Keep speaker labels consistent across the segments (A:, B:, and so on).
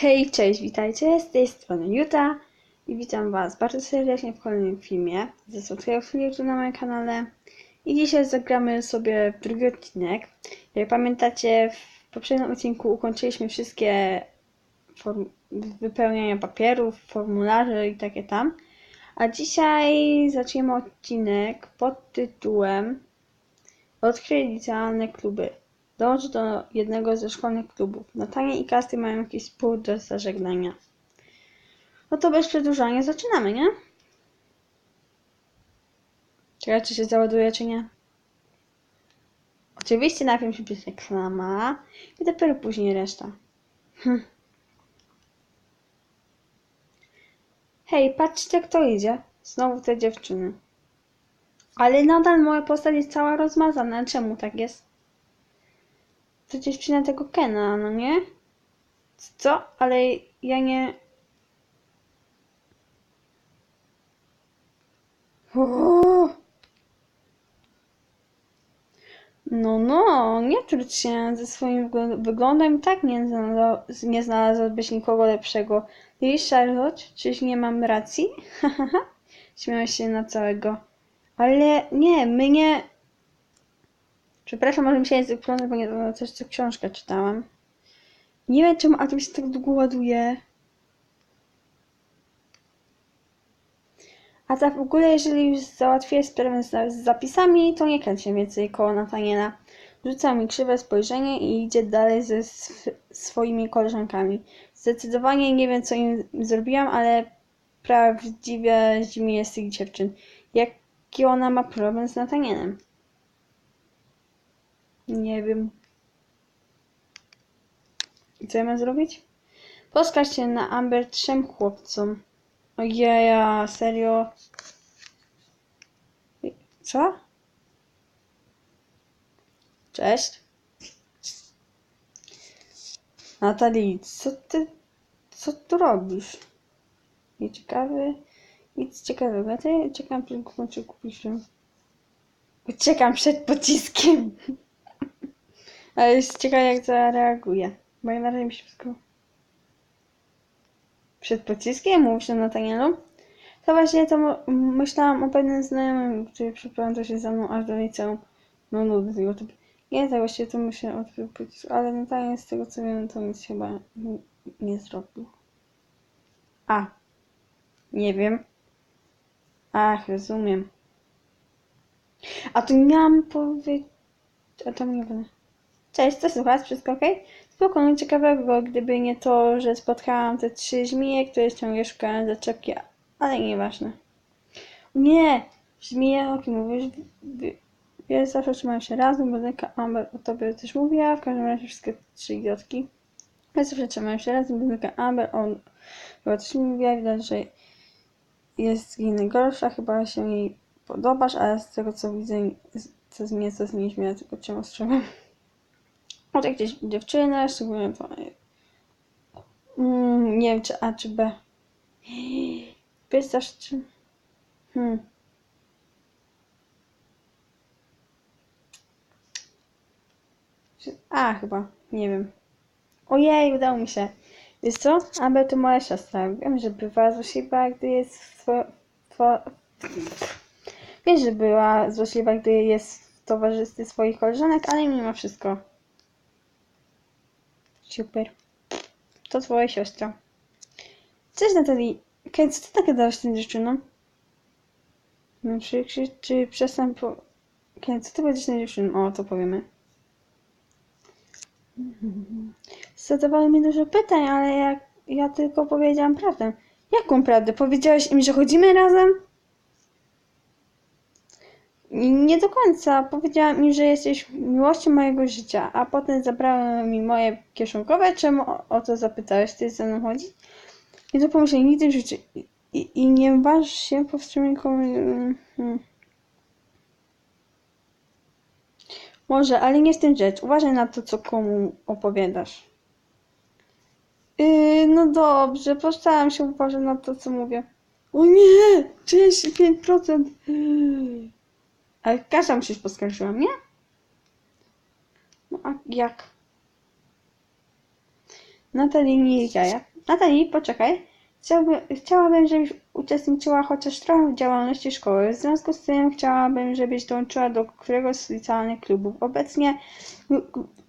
A: Hej, cześć, witajcie, z tej strony Juta i witam Was bardzo serdecznie w kolejnym filmie ze Filmu na moim kanale. I dzisiaj zagramy sobie drugi odcinek. Jak pamiętacie, w poprzednim odcinku ukończyliśmy wszystkie wypełniania papierów, formularzy i takie tam. A dzisiaj zaczniemy odcinek pod tytułem Odkryj licealne kluby. Dołącz do jednego ze szkolnych klubów. Natanie i Kasty mają jakiś powód do zażegnania. No to bez przedłużania zaczynamy, nie? Czekaj, czy się załaduje, czy nie. Oczywiście najpierw się pisze reklama i dopiero później reszta. Hm. Hej, patrzcie kto idzie. Znowu te dziewczyny. Ale nadal moja postać jest cała rozmazana. Czemu tak jest? To dziewczyna tego Kena, no nie? Co? Ale ja nie... Uuu. No, no, nie trudź się ze swoim wygl- wyglądem tak nie, znalazła, nie znalazłabyś nikogo lepszego. Widzisz, Charlotte? Czyż nie mam racji? Hahaha. Się na całego. Ale nie, my nie... Przepraszam, może mi się język plącze, bo nie to coś, co książkę czytałam. Nie wiem czemu, a to mi się tak długo ładuje. A tak w ogóle, jeżeli już załatwiłeś sprawę z, z zapisami, to nie kręć więcej koło Nataniela. Rzuca mi krzywe spojrzenie i idzie dalej ze sw swoimi koleżankami. Zdecydowanie nie wiem, co im zrobiłam, ale prawdziwie zimie jest tych dziewczyn. Jaki ona ma problem z Natanielem? Nie wiem. I co ja mam zrobić? Poskarż się na Amber trzem chłopcom. Ojeja, serio? Co? Cześć. Natalii, co ty, co tu robisz? Nie ciekawy? Nic ciekawego. Ja czekam czy kupisz. Uciekam przed pociskiem. Ale jest ciekawe jak zareaguje. Bo ja na razie mi się wszystko... Przed pociskiem? Mówisz o Natanielu? To właśnie to myślałam o pewnym znajomym, który przeprowadzał się za mną aż do liceum. No nudny z niego typ. Nie, tak właściwie to myślę o tym pocisku, ale Nataniel z tego co wiem, to nic chyba nie zrobił. A. Nie wiem. Ach, rozumiem. A tu miałam powiedzieć... A to nie będę. Cześć, co słuchasz? Wszystko ok? Spokojnie, ciekawego, gdyby nie to, że spotkałam te trzy żmije, które ciągle szukają zaczepki, ale nieważne. Nie! Żmije, o kim mówisz? Wi- Wiesz, zawsze trzymają się razem, Bozenka Amber o tobie też mówiła, w każdym razie wszystkie trzy idiotki. Wiesz, zawsze trzymają się razem, Bozenka Amber, on chyba też mówiła, widać, że jest z innej gorsza, chyba się jej podobasz, ale z tego co widzę, co z mnie, co z niej śmieję, tylko cię ostrzegam. Od jakieś dziewczyny, szczególnie. Mm, nie wiem, czy A, czy B. Pytasz, czy. Hmm. A, chyba. Nie wiem. Ojej, udało mi się. Wiesz co? Abel to moja siostra. Wiem, że bywa złośliwa, gdy jest w two... two... Wiem, że była złośliwa, gdy jest w towarzystwie swoich koleżanek, ale mimo wszystko. Super. To twoja siostra. Cześć Natalii. Kiedy co ty tak gadałaś z tą dziewczyną? No, czy, czy, czy przestań po... Kiedy co ty powiedziesz z tą dziewczyną? O, to powiemy. Zadawały mi dużo pytań, ale ja, ja tylko powiedziałam prawdę. Jaką prawdę? Powiedziałeś im, że chodzimy razem? Nie do końca. Powiedziałam im, że jesteś miłością mojego życia, a potem zabrałem mi moje kieszonkowe. Czemu o, to zapytałeś? Ty ze mną chodzi? I to pomyślałem nigdy w życiu. I, i, i nie waż się powstrzymać komu- hmm. Może, ale nie w tym rzecz. Uważaj na to, co komu opowiadasz. Yy, no dobrze, postaram się uważać na to, co mówię. O nie! 35%! Yy. Ale Kasia się poskarżyła, nie? No a jak? Natalii nie jaja. Natalii, poczekaj. Chciałbym, chciałabym, żebyś uczestniczyła chociaż trochę w działalności szkoły. W związku z tym chciałabym, żebyś dołączyła do któregoś z licealnych klubów. Obecnie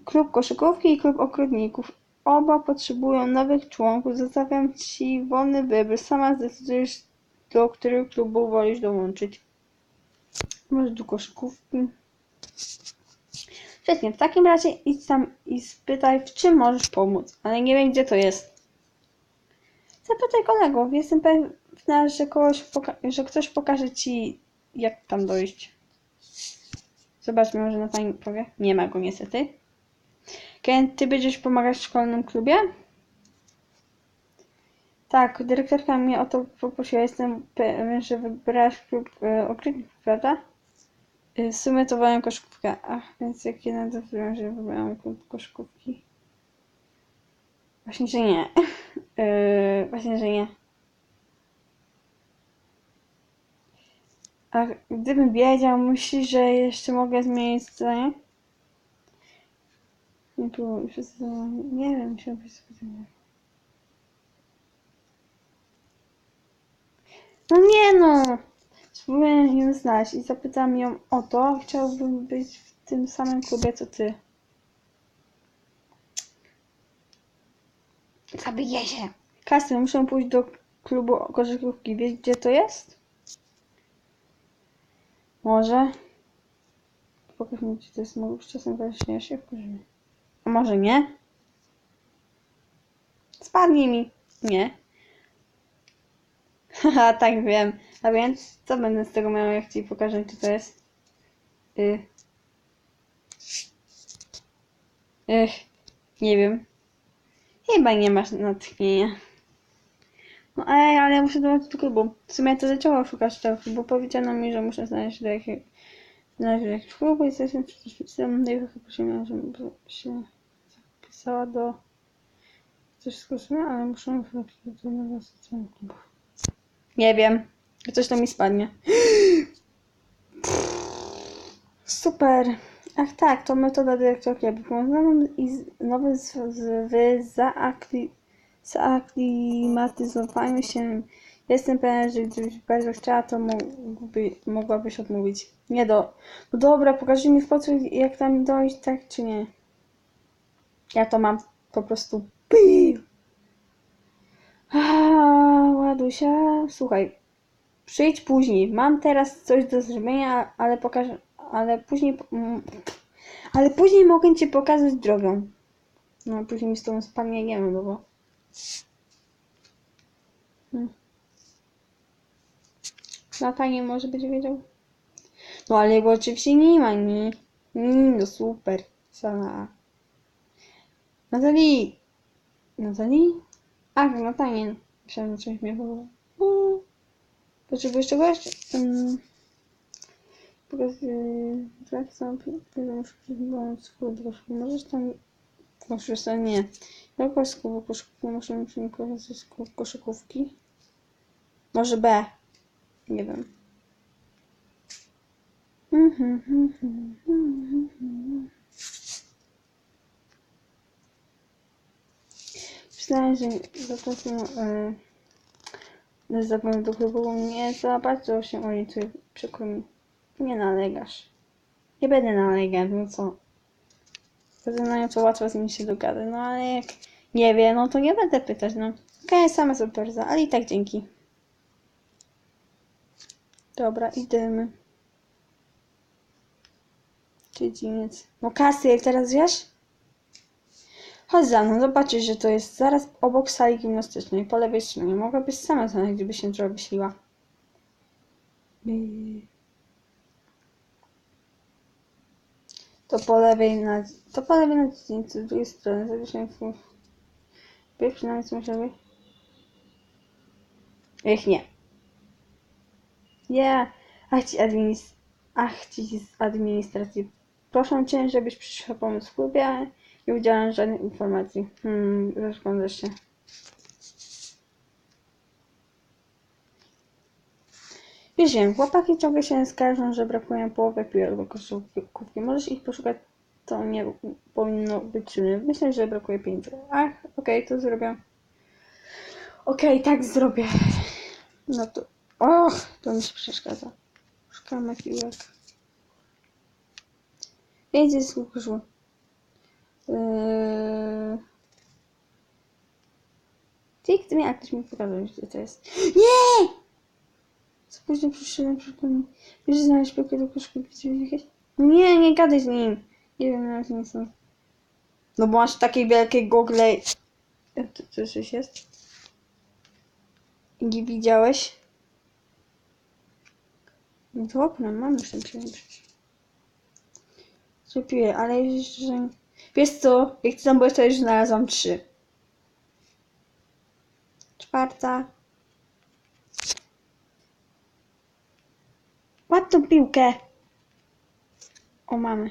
A: klub koszykówki i klub ogrodników. Oba potrzebują nowych członków. Zostawiam ci wolny wybór. Sama zdecydujesz, do którego klubu wolisz dołączyć. Może do koszykówki. Świetnie, w takim razie idź tam i spytaj, w czym możesz pomóc, ale nie wiem, gdzie to jest. Zapytaj kolegów, jestem pewna, że, kogoś że ktoś pokaże ci, jak tam dojść. Zobaczmy, może na pani powie. Nie ma go niestety. Ken, ty będziesz pomagać w szkolnym klubie? Tak, dyrektorka mnie o to poprosiła. Jestem pewien, że wybrałaś klub e, prawda? Y, W sumie to wolę koszykówkę. Ach, więc jak jeden dowiedziałam, że wybrałam klub. Właśnie, że nie. Yy, właśnie, że nie. A gdybym wiedział, myślisz, że jeszcze mogę zmienić zdanie? Nie było, nie wiem, musiałam być spokojny. No nie no! Spróbuję ją znaleźć i zapytam ją o to. Chciałbym być w tym samym klubie co ty. Zabiję się. Kasy, muszę pójść do klubu koszykówki. Wiesz gdzie to jest? Może? Pokaż mi gdzie to jest. Już czasem właśnie się wkurzymy. A może nie? Spadnie mi. Nie. Haha, tak wiem. A więc, co będę z tego miał, jak ci pokażę, gdzie to jest? Y. Ech, nie wiem. Chyba nie masz natchnienia. No ej, ale ja muszę do klubu. W sumie to zaczęło szukać tego klubu. Powiedziano mi, że muszę znaleźć do jakiego znaleźć do jakiegoś klubu i jesteśmy przepisem. No i chyba prosiłem, żeby się zapisała do coś skończyłem, ale muszę wrócić do nowego systemu klubów. Nie wiem. Coś tam mi spadnie. Super. Ach tak, to metoda dyrektorki, aby i z, nowym z, zaaklimatyzowaniu się. Jestem pewien, że gdybyś bardzo chciała, to mógłby, mogłabyś odmówić. Nie do. No dobra, pokaż mi w końcu, jak tam dojść, tak czy nie. Ja to mam po prostu. A, ładusia, słuchaj, przyjdź później. Mam teraz coś do zrobienia, ale pokażę, ale później, mm, ale później mogę ci pokazać drogę. No, później mi z tobą spadnie, nie wiem, no bo. Hmm. Lata nie może będzie wiedział. No, ale jego oczywiście nie ma, nie. Mm, no super. Sana. Natalii! Natalii? Ach, no że coś mnie było. Potrzebujesz czegoś? Um, tak, sam, muszę przyjmować swój troszkę. Możesz tam... Proszę, to nie. Jaka z klubu koszykówki? Muszę mi przyjmować z koszykówki. Może B. Nie wiem. Mhm, mhm, mhm, Myślałem, że zapraszam yy, zapewne do klubu nie za bardzo się orientuję. Przykro mi. Nie nalegasz. Nie będę nalegać, no co? To łatwo z nim się dogada. No ale jak nie wie, no to nie będę pytać, no. Okej, okay, same sobie ale i tak dzięki. Dobra, idziemy. Dziedziniec. No kasy, teraz wiesz? Chodź za mną, zobaczysz, że to jest zaraz obok sali gimnastycznej, po lewej stronie. Mogłabyś sama znaleźć, gdyby się trochę wyśliła. To po lewej na... To po lewej na dziedzińcu, z drugiej strony. Zawieszam w... Wie przynajmniej co być? Ech, nie. Ja... Ach ci administ... Ach ci z administracji. Proszę cię, żebyś przyszła pomóc w klubie. Nie udzielam żadnych informacji. Hmm, rozglądasz się. Już wiem, chłopaki ciągle się skarżą, że brakuje połowy piłek do koszykówki. Możesz ich poszukać to nie powinno być trudne. Myślę, że brakuje pieniędzy. Ach, okej, to zrobię. Okej, tak zrobię. No to... Och, to mi się przeszkadza. Szukamy piłek. Jedzie z łuku. Yy... Ty, mi, a ktoś mi pokazał, gdzie to jest. Nie! Co później przyszedłem, przypomnij. Wiesz, znaleźć piłkę do gdzie jakieś? Nie, nie gadaj z nim. Nie wiem, jak nie są. No bo masz takie wielkie gogle. To, to coś jest? Nie widziałeś? No dobra, mam już ten przełączyć. Zrobię, ale jeszcze... Wiesz co? Jak ty tam byłeś, to już znalazłam trzy. Czwarta. Łap tą piłkę. O, mamy.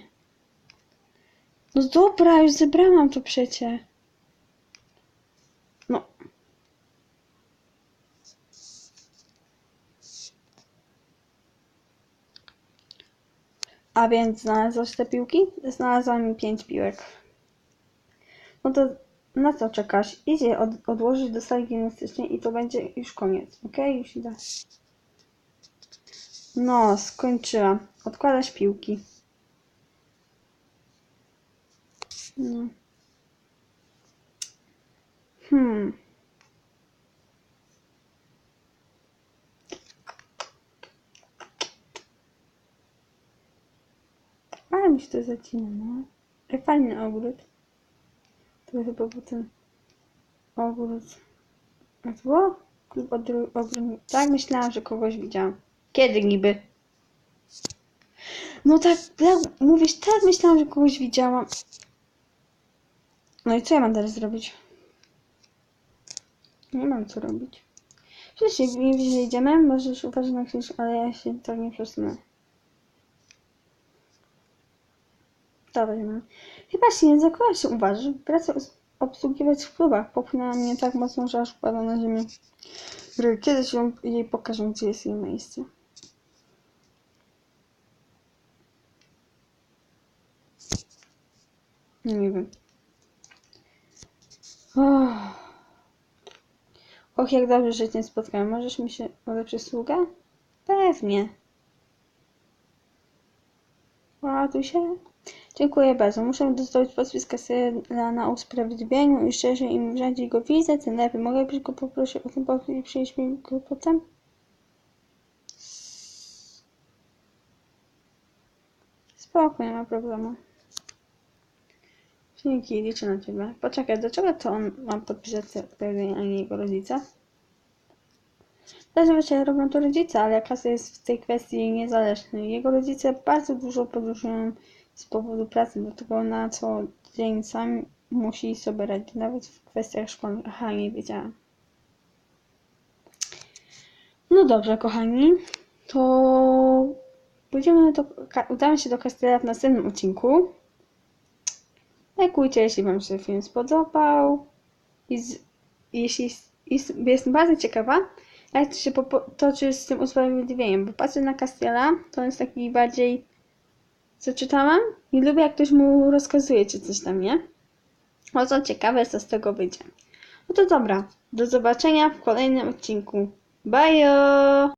A: No dobra, już zebrałam to przecie. A więc znalazłaś te piłki? Znalazłam pięć piłek. No to na co czekasz? Idź od, odłożyć do sali gimnastycznej i to będzie już koniec. Ok? Już idę. No, skończyłam. Odkładasz piłki. No. Hmm. Ale mi się to zacina, no. Fajny ogród. To chyba był ten ogród. A to ogród. Tak, myślałam, że kogoś widziałam. Kiedy niby? No tak, tak, mówisz, tak, myślałam, że kogoś widziałam. No i co ja mam teraz zrobić? Nie mam co robić. Przecież bliżej idziemy, możesz uważać na krzyż, ale ja się tak nie przesunę. Nie mam. Chyba się nie zakoła się uważy. Pracę obsługiwać w klubach popchnęła mnie tak mocno, że aż upadła na ziemię. Kiedyś ją, jej pokażę, gdzie jest jej miejsce. Nie wiem. Och. Jak dobrze, że cię spotkałem. Możesz mi się o przysługę? Pewnie. Ładuj się. Dziękuję bardzo. Muszę dostać podpis Syla na usprawiedliwieniu i szczerze im rzadziej go widzę, tym lepiej. Mogę go poprosić o podpis i przyjść mi go potem? Spoko, nie ma problemu. Dzięki, liczę na ciebie. Poczekaj, dlaczego to on ma podpisać sprawiedliwienie, a nie jego rodzice? Zazwyczaj robią to rodzice, ale kasy jest w tej kwestii niezależny. Jego rodzice bardzo dużo podróżują z powodu pracy, dlatego na co dzień sam musi sobie radzić, nawet w kwestiach szkolnych. Aha, nie wiedziałam. No dobrze, kochani, to pójdziemy do, udamy się do Kastela w następnym odcinku. Lajkujcie, jeśli Wam się film spodobał. I z, jeśli jest, jestem bardzo ciekawa, jak to się potoczy z tym usprawiedliwieniem, bo patrzę na Castiela, to jest taki bardziej, co czytałam i lubię jak ktoś mu rozkazuje, czy coś tam, nie? O co ciekawe, co z tego wyjdzie. No to dobra, do zobaczenia w kolejnym odcinku. Bye!